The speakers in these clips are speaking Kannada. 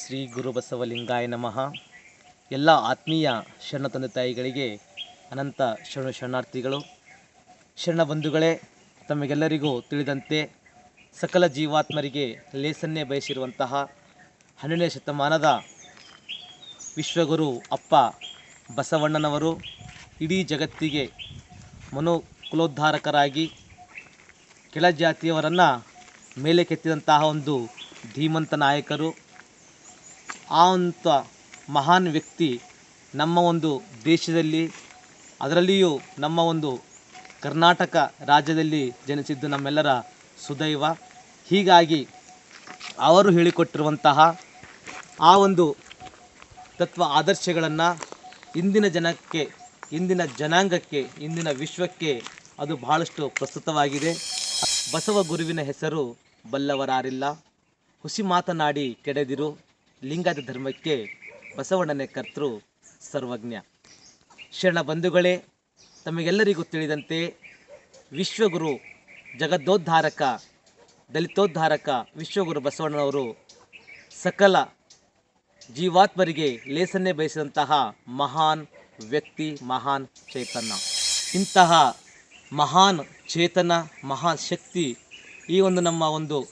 ಶ್ರೀ ಗುರು ಬಸವಲಿಂಗಾಯ ನಮಃ. ಎಲ್ಲ ಆತ್ಮೀಯ ಶರಣ ತಂದೆ ತಾಯಿಗಳಿಗೆ ಅನಂತ ಶರಣ ಶರಣಾರ್ಥಿಗಳು, ಶರಣ ಬಂಧುಗಳೇ, ತಮಗೆಲ್ಲರಿಗೂ ತಿಳಿದಂತೆ ಸಕಲ ಜೀವಾತ್ಮರಿಗೆ ಲೇಸನ್ನೇ ಬಯಸಿರುವಂತಹ ಹನ್ನೆರಡನೇ ಶತಮಾನದ ವಿಶ್ವಗುರು ಅಪ್ಪ ಬಸವಣ್ಣನವರು ಇಡೀ ಜಗತ್ತಿಗೆ ಮನೋಕುಲೋದ್ಧಾರಕರಾಗಿ ಕೆಳಜಾತಿಯವರನ್ನು ಮೇಲೆ ಕೆತ್ತಿದಂತಹ ಒಂದು ಧೀಮಂತ ನಾಯಕರು ಆ ಅಂತ ಮಹಾನ್ ವ್ಯಕ್ತಿ ನಮ್ಮ ಒಂದು ದೇಶದಲ್ಲಿ, ಅದರಲ್ಲಿಯೂ ನಮ್ಮ ಒಂದು ಕರ್ನಾಟಕ ರಾಜ್ಯದಲ್ಲಿ ಜನಿಸಿದ್ದು ನಮ್ಮೆಲ್ಲರ ಸುದೈವ. ಹೀಗಾಗಿ ಅವರು ಹೇಳಿಕೊಟ್ಟಿರುವಂತಹ ಆ ಒಂದು ತತ್ವ ಆದರ್ಶಗಳನ್ನು ಇಂದಿನ ಜನಕ್ಕೆ, ಇಂದಿನ ಜನಾಂಗಕ್ಕೆ, ಇಂದಿನ ವಿಶ್ವಕ್ಕೆ ಅದು ಬಹಳಷ್ಟು ಪ್ರಸ್ತುತವಾಗಿದೆ. ಬಸವ ಗುರುವಿನ ಹೆಸರು ಬಲ್ಲವರಾರಿಲ್ಲ. ಹುಸಿ ಮಾತನಾಡಿ ಕೆಡೆದಿರು. ಲಿಂಗದ ಧರ್ಮಕ್ಕೆ ಬಸವಣ್ಣನೇ ಕರ್ತೃ ಸರ್ವಜ್ಞ. ಶರಣ ಬಂಧುಗಳೇ, ತಮಗೆಲ್ಲರಿಗೂ ತಿಳಿದಂತೆ ವಿಶ್ವಗುರು ಜಗದ್ದೋದ್ಧಾರಕ ದಲಿತೋದ್ಧಾರಕ ವಿಶ್ವಗುರು ಬಸವಣ್ಣನವರು ಸಕಲ ಜೀವಾತ್ಮರಿಗೆ ಲೇಸನ್ನೇ ಬಯಸಿದಂತಹ ಮಹಾನ್ ವ್ಯಕ್ತಿ, ಮಹಾನ್ ಚೇತನ. ಇಂತಹ ಮಹಾನ್ ಚೇತನ, ಮಹಾನ್ ಶಕ್ತಿ ಈ ಒಂದು ನಮ್ಮ ಒಂದು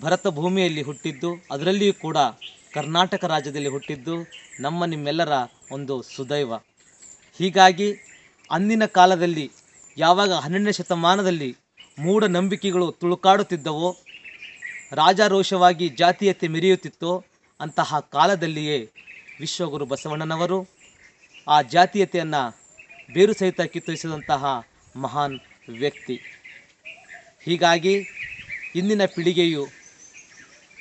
ಭರತ ಭೂಮಿಯಲ್ಲಿ ಹುಟ್ಟಿದ್ದು, ಅದರಲ್ಲಿಯೂ ಕೂಡ ಕರ್ನಾಟಕ ರಾಜ್ಯದಲ್ಲಿ ಹುಟ್ಟಿದ್ದು ನಮ್ಮ ನಿಮ್ಮೆಲ್ಲರ ಒಂದು ಸುದೈವ. ಹೀಗಾಗಿ ಅಂದಿನ ಕಾಲದಲ್ಲಿ, ಯಾವಾಗ ಹನ್ನೆರಡನೇ ಶತಮಾನದಲ್ಲಿ ಮೂಢನಂಬಿಕೆಗಳು ತುಳುಕಾಡುತ್ತಿದ್ದವೋ, ರಾಜಾರೋಷವಾಗಿ ಜಾತೀಯತೆ ಮೆರೆಯುತ್ತಿತ್ತೋ, ಅಂತಹ ಕಾಲದಲ್ಲಿಯೇ ವಿಶ್ವಗುರು ಬಸವಣ್ಣನವರು ಆ ಜಾತೀಯತೆಯನ್ನು ಬೇರು ಸಹಿತ ಕಿತ್ತೊಯಿಸಿದಂತಹ ಮಹಾನ್ ವ್ಯಕ್ತಿ. ಹೀಗಾಗಿ ಇಂದಿನ ಪೀಳಿಗೆಯು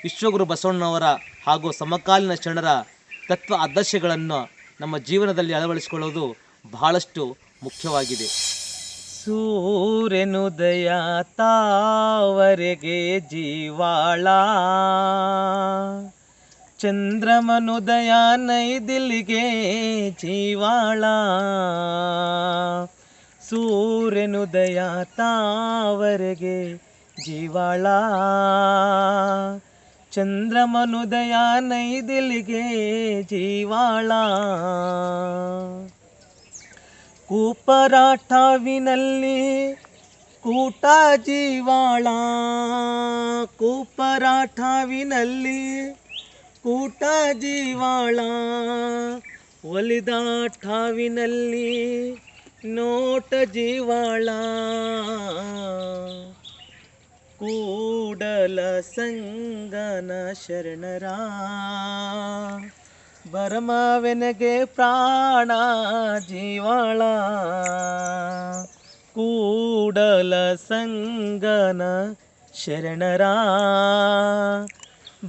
ವಿಶ್ವಗುರು ಬಸವಣ್ಣನವರ ಹಾಗೂ ಸಮಕಾಲೀನ ಶರಣರ ತತ್ವ ಆದರ್ಶಗಳನ್ನು ನಮ್ಮ ಜೀವನದಲ್ಲಿ ಅಳವಡಿಸಿಕೊಳ್ಳೋದು ಬಹಳಷ್ಟು ಮುಖ್ಯವಾಗಿದೆ. ಸೂರ್ಯನುದಯ ತಾವರೆಗೆ ಜೀವಾಳ. ಚಂದ್ರಮನುದಯ ನೈದಿಲಿಗೆ ಜೀವಾಳ. ಸೂರ್ಯನುದಯ ತಾವರೆಗೆ ಜೀವಾಳ. ಚಂದ್ರಮನುದಯ ನೈದಿಲಿಗೆ ಜೀವಾಳ. ಕೂಪರಾಠವಿನಲ್ಲಿ ಕೂಟ ಜೀವಾಳ. ಕೂಪರಾಠವಿನಲ್ಲಿ ಕೂಟ ಜೀವಾಳ. ಒಲಿದಾಠವಿನಲ್ಲಿ ನೋಟ ಜೀವಾಳ. ಕೂಡಲ ಸಂಗನ ಶರಣರ. ಬರಮವೆನಗೆ ಪ್ರಾಣ ಜೀವಾಳ. ಕೂಡಲ ಸಂಗನ ಶರಣರ.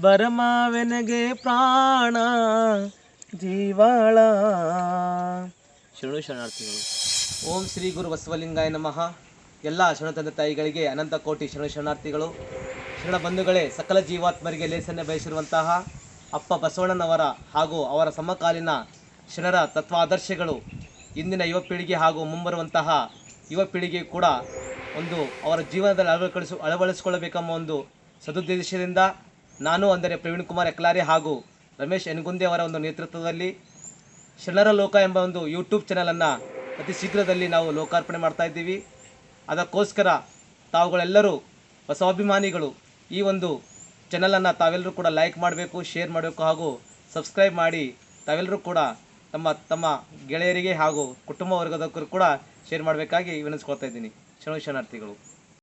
ಬರಮವೆನಗೆ ಪ್ರಾಣ ಜೀವಾಳ. ಶರಣು ಶರಣಾರ್ಥಿಗಳು, ಓಂ ಶ್ರೀ ಗುರು ಬಸವಲಿಂಗಾಯ ನಮಃ. ಎಲ್ಲ ಶರಣ ತಂದೆ ತಾಯಿಗಳಿಗೆ ಅನಂತ ಕೋಟಿ ಶರಣ ಶರಣಾರ್ಥಿಗಳು, ಶರಣ ಬಂಧುಗಳೇ, ಸಕಲ ಜೀವಾತ್ಮರಿಗೆ ಲೇಸನ್ನೇ ಬಯಸಿರುವಂತಹ ಅಪ್ಪ ಬಸವಣ್ಣನವರ ಹಾಗೂ ಅವರ ಸಮಕಾಲೀನ ಶರಣರ ತತ್ವಾದರ್ಶಗಳು, ಇಂದಿನ ಯುವ ಪೀಳಿಗೆ ಹಾಗೂ ಮುಂಬರುವಂತಹ ಯುವ ಪೀಳಿಗೆ ಕೂಡ ಒಂದು ಅವರ ಜೀವನದಲ್ಲಿ ಅಳವಡಿಸ, ಅಳವಡಿಸಿಕೊಳ್ಳಬೇಕೆಂಬ ಒಂದು ಸದುದ್ದೇಶದಿಂದ ನಾನು ಅಂದರೆ ಪ್ರವೀಣ್ ಕುಮಾರ್ ಎಕ್ಲಾರಿ ಹಾಗೂ ರಮೇಶ್ ಎನ್ಗುಂದೆ ಅವರ ಒಂದು ನೇತೃತ್ವದಲ್ಲಿ ಶರಣರ ಲೋಕ ಎಂಬ ಒಂದು ಯೂಟ್ಯೂಬ್ ಚಾನಲನ್ನು ಅತಿ ಶೀಘ್ರದಲ್ಲಿ ನಾವು ಲೋಕಾರ್ಪಣೆ ಮಾಡ್ತಾ ಇದ್ದೀವಿ. ಅದಕ್ಕೋಸ್ಕರ ತಾವುಗಳೆಲ್ಲರೂ ಬಸವಾಭಿಮಾನಿಗಳು ಈ ಒಂದು ಚಾನಲನ್ನು ತಾವೆಲ್ಲರೂ ಕೂಡ ಲೈಕ್ ಮಾಡಬೇಕು ಶೇರ್ ಮಾಡಬೇಕು ಹಾಗೂ ಸಬ್ಸ್ಕ್ರೈಬ್ ಮಾಡಿ ತಾವೆಲ್ಲರೂ ಕೂಡ ತಮ್ಮ ತಮ್ಮ ಗೆಳೆಯರಿಗೆ ಹಾಗೂ ಕುಟುಂಬ ವರ್ಗದವರು ಕೂಡ ಶೇರ್ ಮಾಡಬೇಕಾಗಿ ವಿನಂತಿಸ್ಕೊಳ್ತಾ ಇದ್ದೀನಿ. ಶರಣ ಶರಣಾರ್ಥಿಗಳು